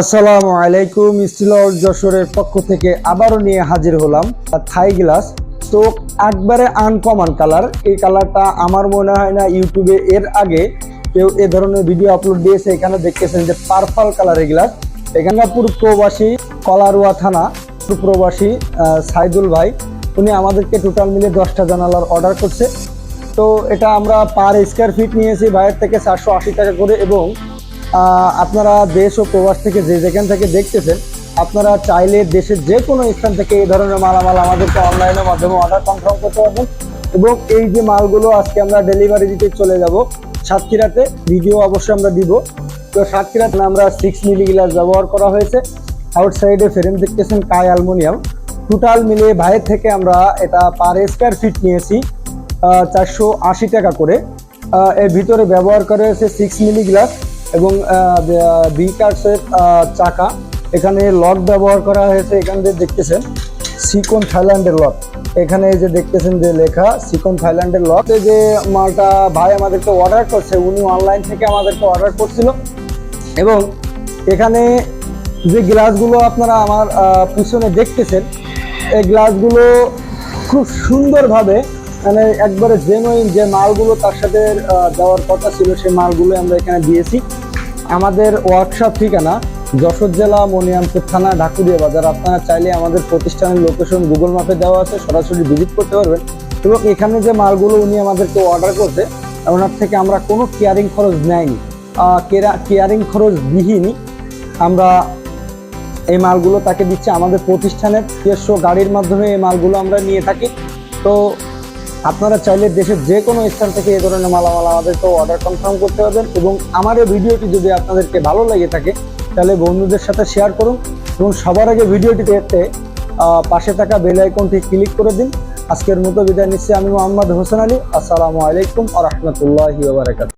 আসসালামু আলাইকুম স্টিল যশোরের পক্ষ থেকে আবারও নিয়ে হাজির হলাম থাই গ্লাস। তো একবারে আনকমন কালার এই কালারটা আমার মনে হয় না ইউটিউবে এর আগে কেউ এ ধরনের ভিডিও আপলোড দিয়েছে। এখানে দেখতেছেন যে পার্পল কালারের গ্লাস এখানকাপুর প্রবাসী, কলারুয়া থানা প্রবাসী সাইদুল ভাই, উনি আমাদেরকে টোটাল মিলে দশটা জানালার অর্ডার করছে। তো এটা আমরা পার স্কোয়ার ফিট নিয়েছি, বাইরের থেকে চারশো আশি টাকা করে এবং আপনারা দেশ ও প্রবাস থেকে যে যেখান থেকে দেখতেছেন, আপনারা চাইলে দেশের যে কোনো স্থান থেকে এই ধরনের মালামাল আমাদেরকে অনলাইনের মাধ্যমে অর্ডার কনফার্ম করতে পারবেন। এবং এই যে মালগুলো আজকে আমরা ডেলিভারি দিতে চলে যাব, সাতক্ষীরাতে ভিডিও অবশ্যই আমরা দিব। তো সাতক্ষীরাতে আমরা সিক্স মিলি গ্লাস ব্যবহার করা হয়েছে। আউটসাইডে ফ্রেম দেখতেছেন কায় অ্যালমোনিয়াম। টোটাল মিলে ভাইয়ের থেকে আমরা এটা পার স্কোয়ার ফিট নিয়েছি চারশো আশি টাকা করে। এর ভিতরে ব্যবহার করা হয়েছে সিক্স মিলি গ্লাস এবং বি কার্সের চাকা। এখানে লক ব্যবহার করা হয়েছে, এখান দিয়ে দেখতেছেন সিকন থাইল্যান্ডের লক এখানে যে দেখতেছেন যে লেখা সিকন থাইল্যান্ডের লক যে মালটা ভাই আমাদেরকে অর্ডার করছে, উনি অনলাইন থেকে আমাদেরকে অর্ডার করছিল। এবং এখানে যে গ্লাসগুলো আপনারা আমার পিছনে দেখতেছেন, এই গ্লাসগুলো খুব সুন্দরভাবে মানে একবারে জেনুইন যে মালগুলো তার সাথে দেওয়ার কথা ছিল, সেই মালগুলো আমরা এখানে দিয়েছি। আমাদের ওয়ার্কশপ ঠিকানা যশোর জেলা মনিয়ামপুর থানা, ঢাকুরিয়া বাজার। আপনারা চাইলে আমাদের প্রতিষ্ঠানের লোকেশন গুগল ম্যাপে দেওয়া আছে, সরাসরি ভিজিট করতে পারবেন। এবং এখানে যে মালগুলো উনি আমাদেরকে অর্ডার করছে, ওনার থেকে আমরা কোনো কেয়ারিং খরচ নেয়নি। কেয়ারিং খরচ দিইনি। আমরা এই মালগুলো তাকে দিচ্ছে আমাদের প্রতিষ্ঠানের নিজস্ব গাড়ির মাধ্যমে এই মালগুলো আমরা নিয়ে থাকি। তো আপনারা চাইলে দেশের যে কোনো স্থান থেকে এ ধরনের মালামাল আমাদেরকে অর্ডার কনফার্ম করতে পারবেন এবং আমার এই ভিডিওটি যদি আপনাদেরকে ভালো লেগে থাকে, তাহলে বন্ধুদের সাথে শেয়ার করুন এবং সবার আগে ভিডিওটি দেখতে পাশে থাকা বেল আইকনটি ক্লিক করে দিন। আজকের মতো বিদায় নিচ্ছি আমি মোহাম্মদ হোসেন আলী। আসসালামু আলাইকুম আ রহমতুল্লাহি